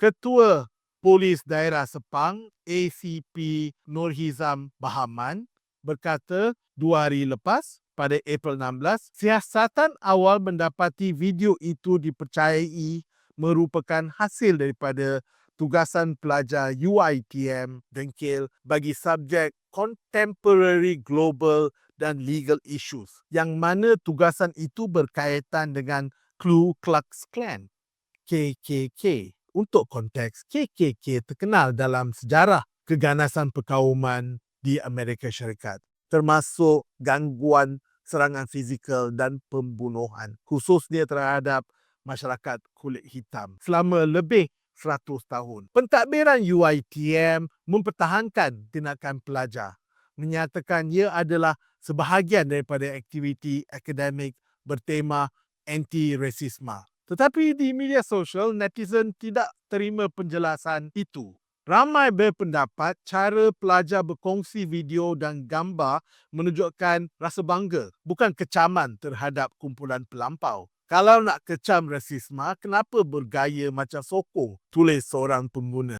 Ketua Polis Daerah Sepang ACP Nurhizam Bahaman berkata dua hari lepas pada April 16, siasatan awal mendapati video itu dipercayai merupakan hasil daripada tugasan pelajar UITM dengkil bagi subjek Contemporary Global dan Legal Issues yang mana tugasan itu berkaitan dengan Ku Klux Klan KKK. Untuk konteks, KKK terkenal dalam sejarah keganasan perkauman di Amerika Syarikat termasuk gangguan serangan fizikal dan pembunuhan khususnya terhadap masyarakat kulit hitam selama lebih 100 tahun. Pentadbiran UiTM mempertahankan tindakan pelajar menyatakan ia adalah sebahagian daripada aktiviti akademik bertema anti-rasisme. Tetapi di media sosial, netizen tidak terima penjelasan itu. Ramai berpendapat cara pelajar berkongsi video dan gambar menunjukkan rasa bangga, bukan kecaman terhadap kumpulan pelampau. Kalau nak kecam rasisme, kenapa bergaya macam sokong? Tulis seorang pengguna.